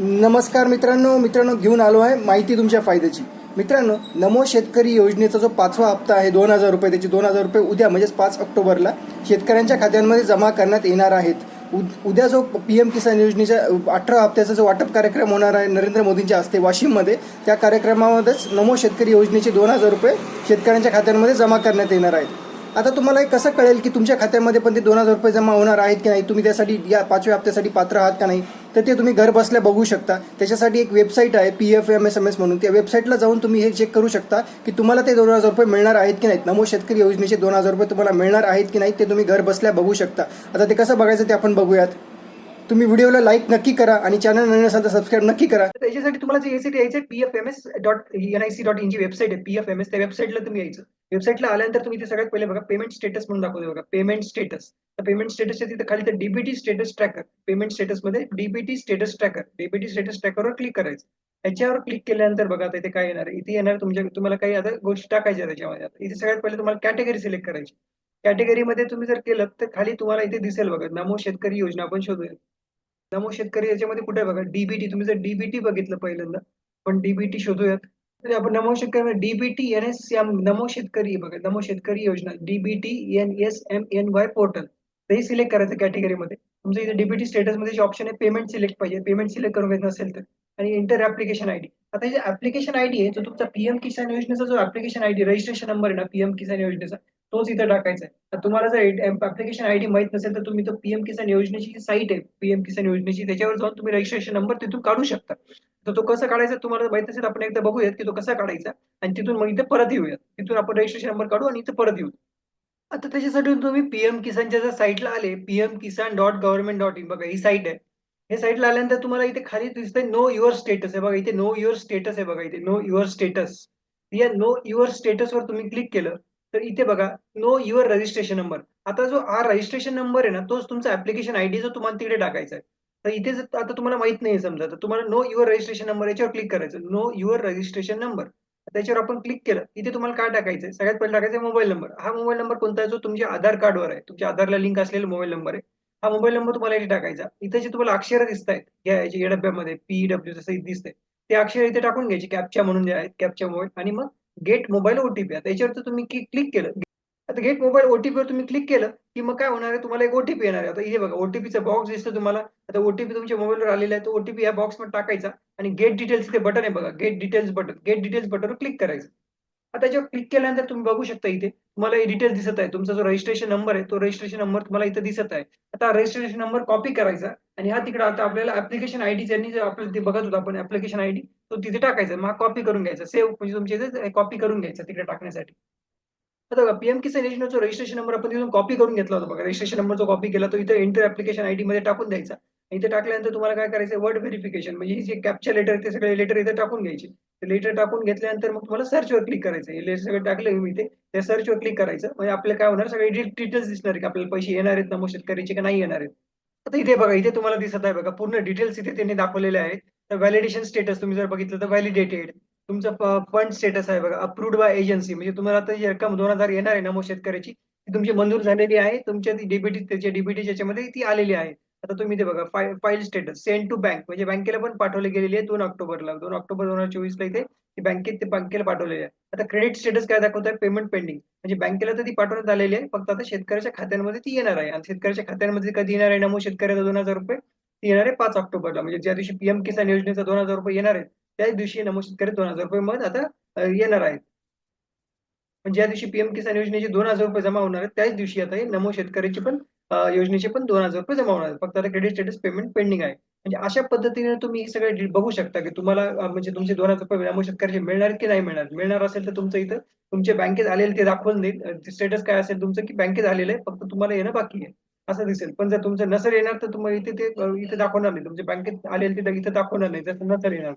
नमस्कार मित्रांनो मित्रांनो घेऊन आलो आहे माहिती तुमच्या फायद्याची. मित्रांनो नमो शेतकरी योजनेचा जो पाचवा हप्ता आहे दोन हजार रुपये त्याचे दोन हजार रुपये उद्या म्हणजेच पाच ऑक्टोबरला शेतकऱ्यांच्या खात्यांमध्ये जमा करण्यात येणार आहेत. उद- उद्या जो पी एम किसान योजनेच्या अठरा हप्त्याचा जो वाटप कार्यक्रम होणार आहे नरेंद्र मोदींच्या हस्ते वाशिममध्ये त्या कार्यक्रमामध्येच नमो शेतकरी योजनेचे दोन हजार रुपये शेतकऱ्यांच्या खात्यांमध्ये जमा करण्यात येणार आहेत. आता तुम्हाला हे कसं कळेल की तुमच्या खात्यामध्ये पण ते दोन हजार रुपये जमा होणार आहेत की नाही? तुम्ही त्यासाठी या पाचव्या हप्त्यासाठी पात्र आहात का नाही? तर ते तुम्ही घर बसल्या बघू शकता. त्याच्यासाठी एक वेबसाईट आहे P F M S M S म्हणून. त्या वेबसाईटला जाऊन तुम्ही हे चेक करू शकता की तुम्हाला ते दोन हजार रुपये मिळणार आहेत की नाहीत. नमो शेतकरी योजनेचे दोन हजार रुपये तुम्हाला मिळणार आहेत की नाहीत ते तुम्ही घर बसल्या बघू शकता. आता ते कसं बघायचं ते आपण बघूयात. तुम्ही व्हिडिओला लाईक नक्की करा आणि चॅनल नवीन असाल तर सबस्क्राईब नक्की करा. त्याच्यासाठी तुम्हाला जे यायचं यायचं P F M S dot N I C dot in G website आहे. पी एफ एम एस त्या वेबसाईटला तुम्ही यायचं. वेबसाईटला आल्यानंतर तुम्ही ते सगळ्यात पहिले बघा पेमेंट स्टेटस म्हणून दाखवते बघा पेमेंट स्टेटस तर पेमेंट स्टेटसच्या तिथे खाली तर DBT status tracker payment स्टेटसमध्ये DBT status tracker DBT status ट्रॅकरवर click करायचं. याच्यावर क्लिक केल्यानंतर बघा आता इथे काय येणार? इथे येणार तुमच्या तुम्हाला काही आता गोष्टी टाकायच्या त्याच्यामध्ये. इथे सगळ्यात पहिले तुम्हाला कॅटेगरी सिलेक्ट करायची. कॅटेगरीमध्ये तुम्ही जर केलं तर खाली तुम्हाला इथे दिसेल बघा नमो शेतकरी योजना आपण शोधूया. नमो शेतकरी याच्यामध्ये कुठे बघा डीबीटी तुम्ही जर डीबीटी बघितलं पहिल्यांदा पण डीबीटी शोधूयात. आपण नमो शेतकरी डीबीटी एन एस नमो शेतकरी बघा Namo Shetkari Yojana DBT N S M N Y portal. तेही सिलेक्ट करायचं कॅटेगरीमध्ये तुमचं इथे डीबीटी स्टेटसमध्ये जे ऑप्शन आहे पेमेंट सिलेक्ट पाहिजे. पेमेंट सिलेक्ट करून घेत नसेल तर. आणि इंटर ऍप्लिकेशन आयडी आता हे जे ऍप्लिकेशन आयडी आहे तो तुमचा पीएम किसान योजनेचा जो ऍप्लिकेशन आयडी रजिस्ट्रेशन नंबर आहे ना पीएम किसान योजनेचा तोच इथं टाकायचा आहे. तुम्हाला जर ऍप्लिकेशन आयडी माहीत नसेल तर तुम्ही तो पीएम किसान योजनेची साईट आहे पीएम किसान योजनेची त्याच्यावर जाऊन तुम्ही रजिस्ट्रेशन नंबर तिथून काढू शकता. तर तो कसा काढायचा तुम्हाला माहीत असेल आपण एकदा बघूयात की तो कसा काढायचा. आणि तिथून मग इथे परत येऊयात. तिथून आपण रजिस्ट्रेशन नंबर काढू आणि इथे परत येऊ. आता त्याच्यासाठी तुम्ही पीएम किसानच्या जर साईटला आले PM Kisan dot government dot in बघा ही साईट आहे. हे साईटला आल्यानंतर तुम्हाला इथे खाली दिसतंय नो युअर स्टेटस आहे. बघा इथे नो युअर स्टेटस आहे बघा इथे नो युअर स्टेटस या नो युअर स्टेटसवर तुम्ही क्लिक केलं तर इथे बघा नो युअर रजिस्ट्रेशन नंबर आता जो हा रजिस्ट्रेशन नंबर आहे ना तोच तुमचा ऍप्लिकेशन आयडी जो तुम्हाला तिकडे टाकायचा आहे. तर इथे जर आता तुम्हाला माहीत नाही समजा तर तुम्हाला नो युअर रजिस्ट्रेशन नंबर याच्यावर क्लिक करायचं. नो युअर रजिस्ट्रेशन नंबर त्याच्यावर आपण क्लिक केलं. इथे तुम्हाला काय टाकायचं सगळ्यात पहिले टाकायचं मोबाईल नंबर हा मोबाईल नंबर कोणता आहे? जो तुमच्या आधार कार्डवर आहे. तुमच्या आधारला लिंक असलेला मोबाईल नंबर आहे. हा मोबाईल नंबर तुम्हाला इथे टाकायचा. इथे जे तुम्हाला अक्षर दिसत आहेत या याच्या डब्यामध्ये पी डब्ल्यू जसं इथे दिसतंय ते अक्षर इथे टाकून घ्यायचे. कॅपच्या म्हणून जे आहेत कॅपच्या मोबाईल आणि मग गेट मोबाईल ओटीपी आता याच्यावर तुम्ही क्लिक केलं. आता गेट मोबाईल ओटीपीवर तुम्ही क्लिक केलं की मग काय होणार आहे? तुम्हाला एक ओटीपी येणार आहे. आता हे बघा ओटीपीचा बॉक्स दिसतो तुम्हाला. आता ओटीपी तुमच्या मोबाईलवर आलेला आहे. तो ओटीपी या बॉक्समध्ये टाकायचा आणि गेट डिटेल्स ते बटन आहे बघा. Get details button get details बटनवर click करायचं. आता त्याच्यावर क्लिक केल्यानंतर तुम्ही बघू शकता इथे तुम्हाला डिटेल्स दिसत आहे. तुमचा जो रजिस्ट्रेशन नंबर आहे तो रजिस्ट्रेशन नंबर तुम्हाला इथे दिसत आहे. आता रजिस्ट्रेशन नंबर कॉपी करायचा आणि हा तिकडे आता आपल्याला ऍप्लिकेशन आयडी ज्यांनी जे आपल्याला ते बघत होतो आपण ऍप्लिकेशन आयडी तो तिथे टाकायचा मग कॉपी करून घ्यायचा. सेव्ह म्हणजे तुमच्या इथे कॉपी करून घ्यायचा तिकडे टाकण्यासाठी. आता बघा पीएम किसान योजनेचा रजिस्ट्रेशन नंबर आपण तिथून कॉपी करून घेतला होता बघा. रजिस्ट्रेशन नंबर जो कॉपी केला तो इथे इंटर ऍप्लिकेशन आयडी मध्ये टाकून द्यायचा. इथे टाकल्यानंतर तुम्हाला काय करायचं वर्ड व्हेरिफिकेशन म्हणजे हे जे कॅप्चर लेटर ते सगळे लेटर इथे टाकून घ्यायचे. ते लेटर टाकून घेतल्यानंतर मग तुम्हाला सर्चवर क्लिक करायचं हे लेटर सगळं टाकलं मी ते त्या सर्चवर क्लिक करायचं. म्हणजे आपल्याला काय होणार? सगळे डिटेल्स दिसणार की आपल्याला पैसे येणार आहेत नमो शेतकऱ्याचे का नाही येणार आहेत? आता इथे बघा इथे तुम्हाला दिसत आहे बघा पूर्ण डिटेल्स इथे त्यांनी दाखवलेले आहेत. तर व्हॅलिडेशन स्टेटस तुम्ही जर बघितलं तर व्हॅलिडेटेड तुमचं फंड स्टेटस आहे बघा अप्रूव्ड बाय एजन्सी म्हणजे तुम्हाला आता जी रक्कम दोन हजार येणार आहे नमो शेतकऱ्याची ती तुमची मंजूर झालेली आहे. तुमच्या ती डीबीटी त्याच्या डीबीटी याच्यामध्ये ती आलेली आहे. आता तुम्ही ते बघा file status send to bank म्हणजे बँकेला पण पाठवली गेलेली आहे दोन ऑक्टोबरला. दोन ऑक्टोबर दोन हजार चोवीस ला इथे ती बँकेत ते बँकेला पाठवलेली आहे. आता क्रेडिट स्टेटस काय दाखवत आहे पेमेंट पेंडिंग म्हणजे बँकेला तर ती पाठवण्यात आलेली आहे. फक्त आता शेतकऱ्याच्या खात्यांमध्ये ती येणार आहे. आणि शेतकऱ्याच्या खात्यांमध्ये कधी येणार आहे नमो शेतकऱ्याचा दोन हजार रुपये? ती येणार आहे पाच ऑक्टोबरला. म्हणजे ज्या दिवशी पीएम किसान योजनेचा दोन हजार रुपये येणार आहे त्याच दिवशी नमो शेतकरी दोन हजार रुपये मग आता येणार आहेत. ज्या दिवशी पीएम किसान योजनेचे दोन हजार रुपये जमा होणार आहेत त्याच दिवशी आता हे नमो शेतकऱ्याची पण योजनेचे पण दोन हजार रुपये जमा होणार आहेत. फक्त आता क्रेडिट स्टेटस पेमेंट पेंडिंग आहे. म्हणजे अशा पद्धतीने तुम्ही हे सगळे बघू शकता की तुम्हाला म्हणजे तुमचे दोन हजार रुपये नमो शेतकऱ्याचे मिळणार की नाही मिळणार? मिळणार असेल तर तुमचं इथं तुमच्या बँकेत आलेलं ते दाखवून देईल. स्टेटस काय असेल तुमचं की बँकेत आलेलं आहे फक्त तुम्हाला येणं बाकी आहे. असं दिसेल. पण जर तुमचं नसर येणार तर तुम्हाला इथे ते इथे दाखवणार नाही. तुमच्या बँकेत आलेलं ते इथे दाखवणार नाही. जर नसर येणार.